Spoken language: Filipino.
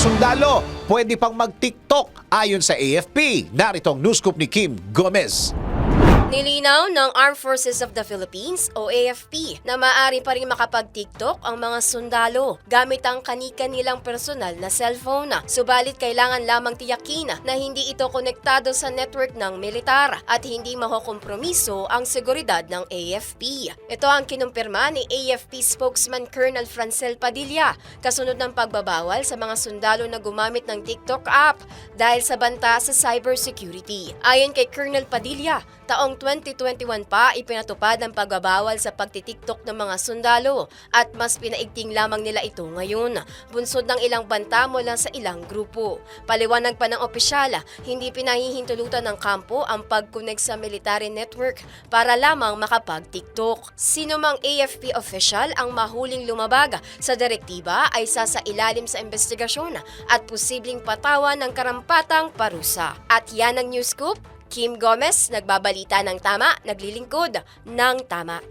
sundalo pwede pang mag-TikTok ayon sa AFP. Narito ang news scoop ni Kim Gomez. Nilinaw ng Armed Forces of the Philippines o AFP na maaari pa rin makapag-TikTok ang mga sundalo gamit ang kani-kanilang personal na cellphone. Subalit kailangan lamang tiyakin na hindi ito konektado sa network ng militar at hindi makokompromiso ang seguridad ng AFP. Ito ang kinumpirma ni AFP spokesman Colonel Francel Padilla kasunod ng pagbabawal sa mga sundalo na gumamit ng TikTok app dahil sa banta sa cybersecurity. Ayon kay Colonel Padilla, taong 2021 pa ipinatupad ang pagbabawal sa pagtitiktok ng mga sundalo at mas pinaigting lamang nila ito ngayon. Bunsod ng ilang banta mula sa ilang grupo. Paliwanag pa ng opisyala, hindi pinahihintulutan ng kampo ang pag-connect sa military network para lamang makapag-tiktok. Sino mang AFP official ang mahuling lumabag sa direktiba ay sasailalim sa investigasyon at posibleng patawan ng karampatang parusa. At yan ang news scoop Kim Gomez, nagbabalita ng tama, naglilingkod ng tama.